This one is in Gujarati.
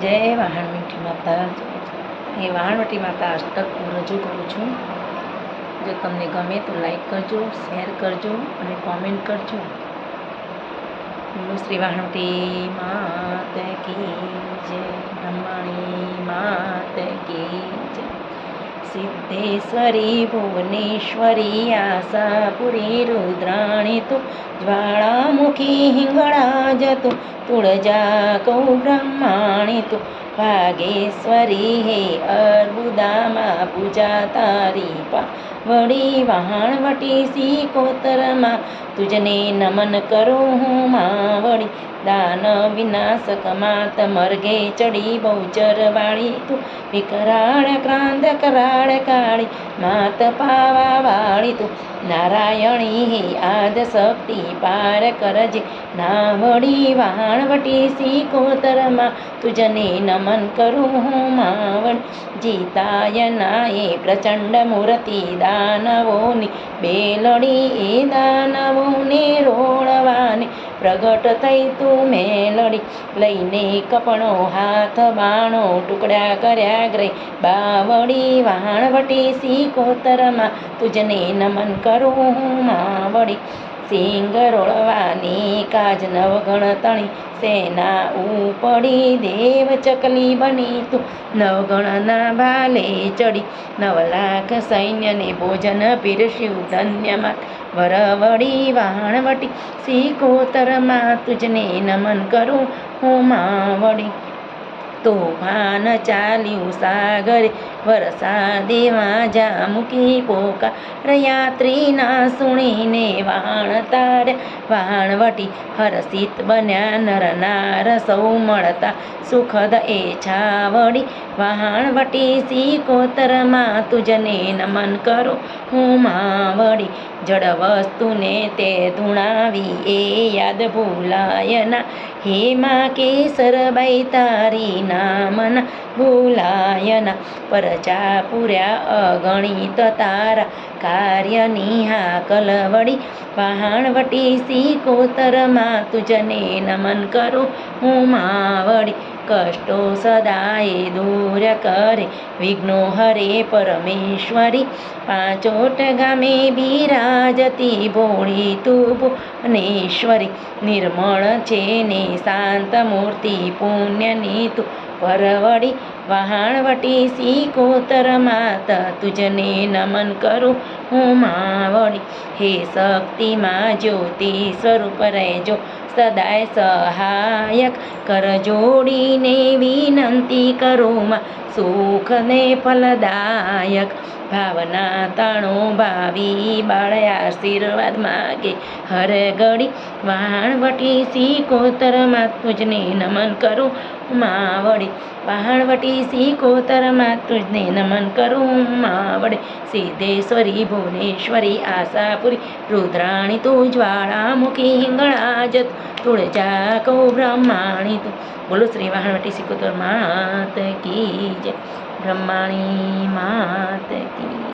જય વાહણવટી માતા એ વાહણવટી માતા અષ્ટક હું રજૂ કરું છું. જો તમને ગમે તો લાઈક કરજો શેર કરજો અને કોમેન્ટ કરજો. શ્રી વાહણવટી માત કી જય, બ્રહ્માણી માત કી જય. સિદ્ધેશ્વરી, ભુવનેશ્વરી, આશાપુરી, રુદ્રાણી તું જ્વાળામુખી હિંગળા જતું તુળજા કૌ બ્રહ્માણી તું ભાગેશ્વરી હે અર્બુદામાં પૂજા તારી પા વળી વહાણવટી સી કોતરમાં તુજને નમન કરું હું માવડી દાન વિનાશક માત મર્ગે ચડી બહુચર વાળી. તું વિકરાળ ક્રાંત કરાળ કાળી. માત પાવા વાળી તું નારાયણી હે આદ શક્તિ પાર કરજે. નાવડી સી કોતરમાં તુજને નમન કરું હું માવડ જીતાય નાએ પ્રચંડ મૂર્તિ દાનવોની બેલડી એ દાનવોને રોળવાને પ્રગટ થઈ તું મેલડી લઈને કપણો હાથ બાણો ટુકડા કર્યા ગ્રે બાવડી વાણવટી કોતરમાં તુજને નમન કરું હું માવડી સિંગ રોળવાની કાજ નવગણ તણી સેના ઉપડી દેવ ચકલી બની તું. નવગણના ભાલે ચડી નવ લાખ સૈન્યને ભોજન પીરસ્યું ધન્યમાં. વરવડી વાણવટી કોતરમાં તુજને નમન કરું હું માવડી. તોફાન ચાલ્યું સાગરે વરસાદેમાં જા મૂકી પોકા યાત્રીના સુણીને વાણ તાર્યા વાણવટી હરસિત બન્યા નરનાર સૌ મળતા સુખદ એ છાવડી. વાણવટી સી કોતરમાં તુજને નમન કરો હું માવડી. જડ વસ્તુને તે ધૂણાવી એ યાદ ભૂલાયના. હેમા કેસરબાઈ તારી નામના ભૂલાયના. પરચા પૂર્યા અગણિત તારા કાર્ય નિહા કલવડી વહાણવટી સી કોતરમાં તુજને નમન કરું હું માવડી. કષ્ટો સદાય દૂર કરે વિઘ્નો હરે પરમેશ્વરી. પાંચોટ ગામે બિરાજતી ભોળી તું ભુવનેશ્વરી નિર્મળ છે ને શાંત મૂર્તિ પુણ્યની તું. પરવડી વહાણવટી સી કોતર માતા તુજને નમન કરું હું માવડી. હે શક્તિમાં જ્યોતિ સ્વરૂપ રહેજો, સદાય સહાયક કર જોડીને વિનંતી કરું માં. સુખને ફલદાયક ભાવના તાણો ભાવી બાળ આશીર્વાદ માગે. હર ઘડી વહાણવટી સી કોતરમાં તુજને નમન કરું માવડી. પહાણવટી સી કોતરમાં તુજને નમન કરું માવડે સિદ્ધેશ્વરી ભુવનેશ્વરી આશાપુરી રુદ્રાણી તું જ્વાળામુખી હિંગળા જત તુળજા કૌ બ્રહ્માણી તું બોલો શ્રી વાહણવટી સિકોતર માત કી જય બ્રહ્માણી માત કી